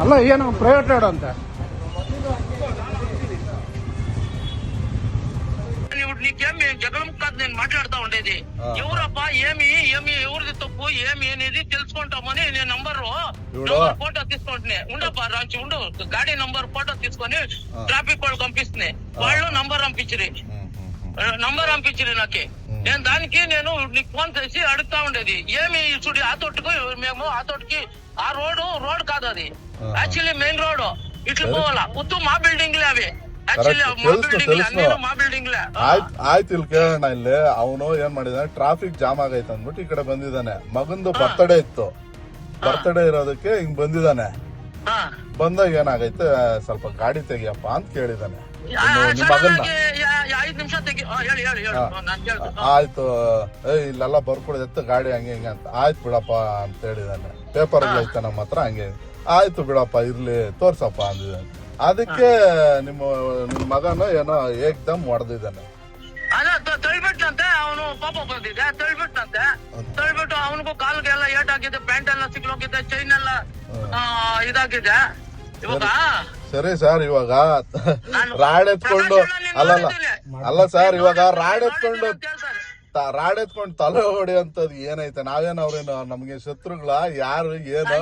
ಅಲ್ಲ ಏನು private road ಅಂತ ఇప్పుడు నీకేమి జగన్ కాదు నేను మాట్లాడుతా ఉండేది ఎవరబ్బా ఏమి ఏమి ఎవరిది తప్పు ఏమి అనేది తెలుసుకుంటామని నేను నంబరు నంబర్ ఫోటో తీసుకుంటున్నా ఉండబ్బా రాంచి ఉండు గాడి నంబర్ ఫోటో తీసుకొని ట్రాఫిక్ వాళ్ళు పంపిస్తున్నాయి వాళ్ళు నంబర్ పంపించిరి నంబర్ పంపించిరి నాకి నేను దానికి నేను నీకు ఫోన్ చేసి అడుగుతా ఉండేది ఏమి చూడి ఆ తోటకు మేము ఆ తోటకి ఆ రోడ్ రోడ్ కాదు అది యాక్చువల్లీ మెయిన్ రోడ్ ఇట్లా పోవాలా ఉత్తు మా బిల్డింగ్ లే అవి యాక్చువల్లీ మా తెలుసు, బిల్డింగ్ తెలుసు. నేను మా ಬಿಲ್ಡಿಂಗ್ ಆಯ್ತು ಆಯ್ತು ಇಲ್ಲಿ ಕೇಳೋಣ ಇಲ್ಲಿ ಅವನು ಏನ್ ಮಾಡಿದಾನೆ ಟ್ರಾಫಿಕ್ ಜಾಮ್ ಆಗೈತೆ ಅಂದ್ಬಿಟ್ಟು ಈ ಕಡೆ ಬಂದಿದ್ದಾನೆ ಮಗಂದು ಬರ್ತ್ಡೇ ಇತ್ತು ಬರ್ತ್ಡೇ ಇರೋದಕ್ಕೆ ಹಿಂಗ್ ಬಂದಿದ್ದಾನೆ. ಬಂದಾಗ ಏನಾಗೈತೆ? ಸ್ವಲ್ಪ ಗಾಡಿ ತೆಗಿಯಪ್ಪ ಅಂತ ಕೇಳಿದಾನೆ ನಿಮ್ ಮಗನ್ನ. ಆಯ್ತು. ಏ ಇಲ್ಲೆಲ್ಲ ಬರ್ಕೊಡೋದು ಗಾಡಿ ಹಂಗೆ ಹಿಂಗೆ ಅಂತ. ಆಯ್ತು ಬಿಡಪ್ಪ ಅಂತ ಹೇಳಿದಾನೆ ಪೇಪರ್ ಐತೆ ನಮ್ಮ ಹತ್ರ ಹಂಗೆ. ಆಯ್ತು ಬಿಡಪ್ಪ ಇರ್ಲಿ ತೋರ್ಸಪ್ಪ ಅಂದಿದ್ದಾನೆ. ಅದಕ್ಕೆ ನಿಮ್ಮ ನಿಮ್ಮ ಮಗನ ಏನೋ ಏಕ್ದಮ್ ಹೊಡೆದಿದ್ದಾನೆ. ಅವನು ಪಾಪ ಬಂದಿದೆ ತಳ್ಬಿಟ್ನಂತೆ. ತಳ್ಬಿಟ್ಟು ಅವನಿಗೂ ಕಾಲ್ಗೆಲ್ಲ ಏಟ್ ಆಗಿದೆ ಪ್ಯಾಂಟ್ ಎಲ್ಲ ಸಿಕ್ಲೋಗಿದೆ ಚೈನ್ ಎಲ್ಲ ಇದಾಗಿದೆ. ಇವಾಗ? ಸರಿ ಸರ್ ಇವಾಗ ರಾಡ್ ಎತ್ಕೊಂಡು ಅಲ್ಲಲ್ಲ ಅಲ್ಲ ಸರ್ ಇವಾಗ ರಾಡ್ ಎತ್ಕೊಂಡು ರಾಡ್ ಎತ್ಕೊಂಡು ತಲೆ ಹೊಡೆಯಂತದ್ ಏನೈತೆ? ನಾವೇನ್ ಅವ್ರೇನು ನಮ್ಗೆ ಶತ್ರುಗಳ? ಯಾರು ಏನು?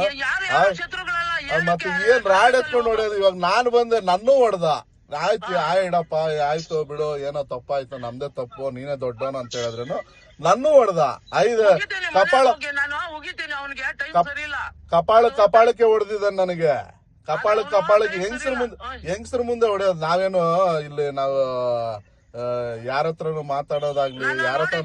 ಮತ್ತೆ ಏನ್ ರಾಡ್ ಎತ್ಕೊಂಡು ಹೊಡೆಯೋದು? ಇವಾಗ ನಾನು ಬಂದೆ ನನ್ನೂ ಹೊಡೆದ. ಆಯ್ತು ಆಯ್ಡಪ್ಪ ಆಯ್ತು ಬಿಡು ಏನೋ ತಪ್ಪಾಯ್ತು ನಮ್ದೇ ತಪ್ಪು ನೀನೇ ದೊಡ್ಡವನು ಅಂತ ಹೇಳಿದ್ರೇನು? ನನ್ನೂ ಹೊಡೆದ. ಐದು ಕಪಾಳ ಕಪಾಳ ಕಪಾಳಕ್ಕೆ ಹೊಡೆದಿದ್ದ ನನಗೆ. ಕಪಾಳ ಕಪಾಳಕ್ಕೆ ಹೆಂಗ್ಸ್ರ ಮುಂದೆ. ಹೆಂಗಸ್ರ ಮುಂದೆ ಹೊಡೆಯೋದು? ನಾವೇನು ಇಲ್ಲಿ ನಾವು ಯಾರ ಹತ್ರನು ಮಾತಾಡೋದಾಗ್ಲಿ ಯಾರ ಹತ್ರ